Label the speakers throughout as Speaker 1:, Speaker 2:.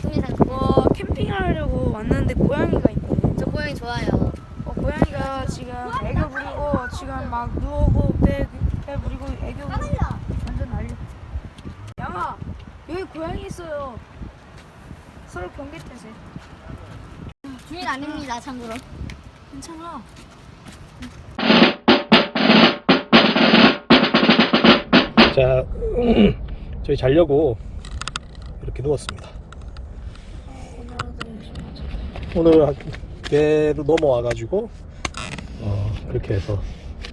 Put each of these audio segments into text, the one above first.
Speaker 1: 승민아 와
Speaker 2: 캠핑하려고 왔는데 고양이가 있네.
Speaker 1: 저 고양이 좋아요.
Speaker 2: 어, 고양이가 지금 애교 부리고 지금 막 누워고 배, 배 부리고 애교 부리고 완전 난리. 양아 여기 고양이 있어요. 서로 경계 태세.
Speaker 1: 주인 아닙니다, 참고로.
Speaker 2: 괜찮아.
Speaker 3: 자, 저희 자려고 이렇게 누웠습니다. 오늘 한 배로 넘어와가지고 어, 이렇게 해서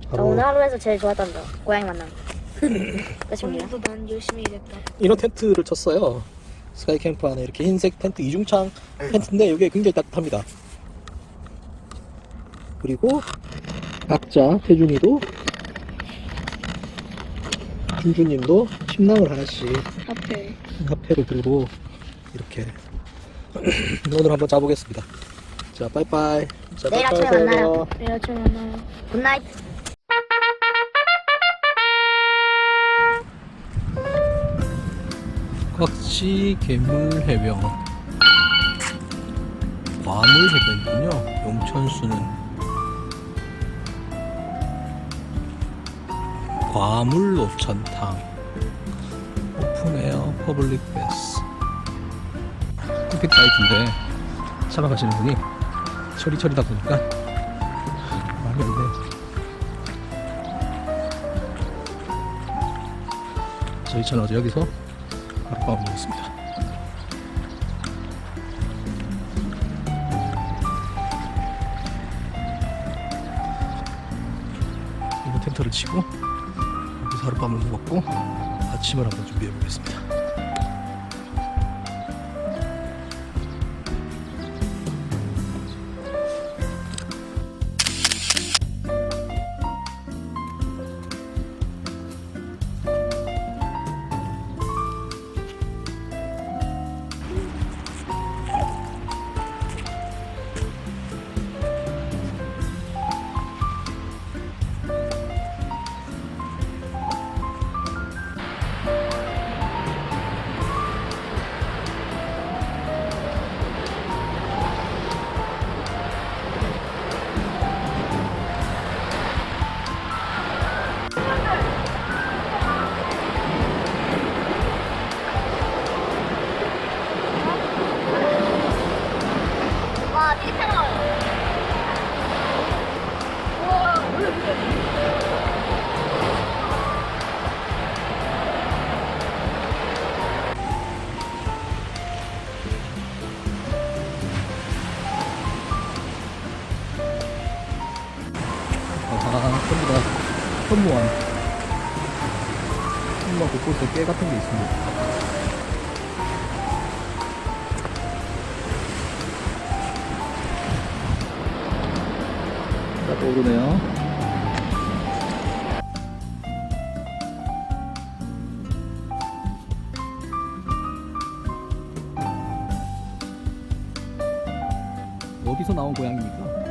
Speaker 3: 저 하루 오늘
Speaker 1: 하루에서 제일 좋았던 거 고양이 만남. 끝입니다. 오늘도
Speaker 2: 난 열심히 일했다
Speaker 3: 인어 텐트를 쳤어요. 스카이 캠프 안에 이렇게 흰색 텐트 이중창 텐트인데 이게 굉장히 따뜻합니다. 그리고 각자 태준이도 준주님도 침낭을 하나씩
Speaker 2: 앞에
Speaker 3: 화폐를 들고 이렇게 오늘 한번 자보겠습니다. 자, 빠이빠이. 자, 내일 빠이빠이 아침에. 만나요.
Speaker 2: 내일 아침에 만나요
Speaker 1: 굿나잇.
Speaker 3: 꽉지 괴물 해변 과물 해변이군요 용천수는 과물 노천탕 오픈에어 퍼블릭 베스 홈페이지 사이트인데 찾아가시는 분이 처리처리다 보니까 많이 없네요 저희 차는 어제 여기서 하룻밤 먹었습니다. 이거 텐트를 치고 여기서 하룻밤을 먹고 아침을 한번 준비해 보겠습니다. 전부 다 현무암. 현무암 곳곳에 깨 같은 게 있습니다. 자, 또 오르네요. 어디서 나온 고양입니까?